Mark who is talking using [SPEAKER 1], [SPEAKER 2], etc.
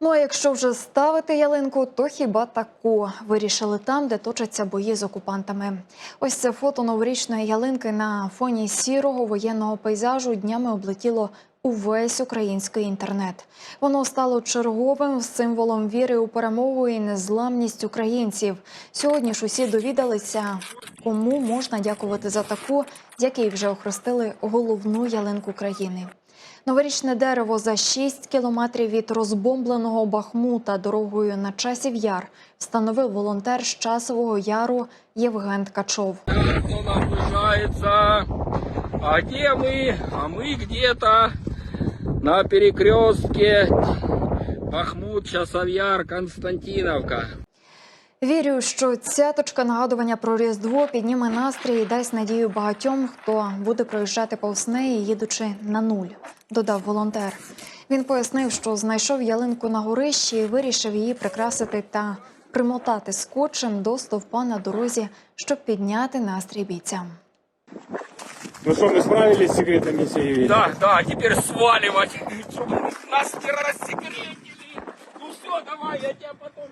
[SPEAKER 1] Ну а якщо вже ставити ялинку, то хіба таку вирішили там, де точаться бої з окупантами. Ось це фото новорічної ялинки на фоні сірого воєнного пейзажу днями облетіло увесь український інтернет. Воно стало черговим символом віри у перемогу і незламність українців. Сьогодні ж усі довідалися, кому можна дякувати за таку, який вже охрестили головну ялинку країни. Новорічне дерево за 6 кілометрів від розбомбленого Бахмута дорогою на часів яр встановив волонтер з часового яру Євген Ткачов.
[SPEAKER 2] Он наближается. А где мы? А мы где-то на перекрестке Бахмут, Часовьяр, Константиновка.
[SPEAKER 1] Вірю, що ця точка нагадування про Різдво підніме настрій і дасть надію багатьом, хто буде проїжджати повз неї, їдучи на нуль, додав волонтер. Він пояснив, що знайшов ялинку на горищі і вирішив її прикрасити та примотати скотчем до стовпа на дорозі, щоб підняти настрій бійцям.
[SPEAKER 3] Ну что, мы справились с секретами сей
[SPEAKER 2] Да, да, теперь сваливать. Чтобы нас террас рассекретили. Ну все, давай, я тебя потом...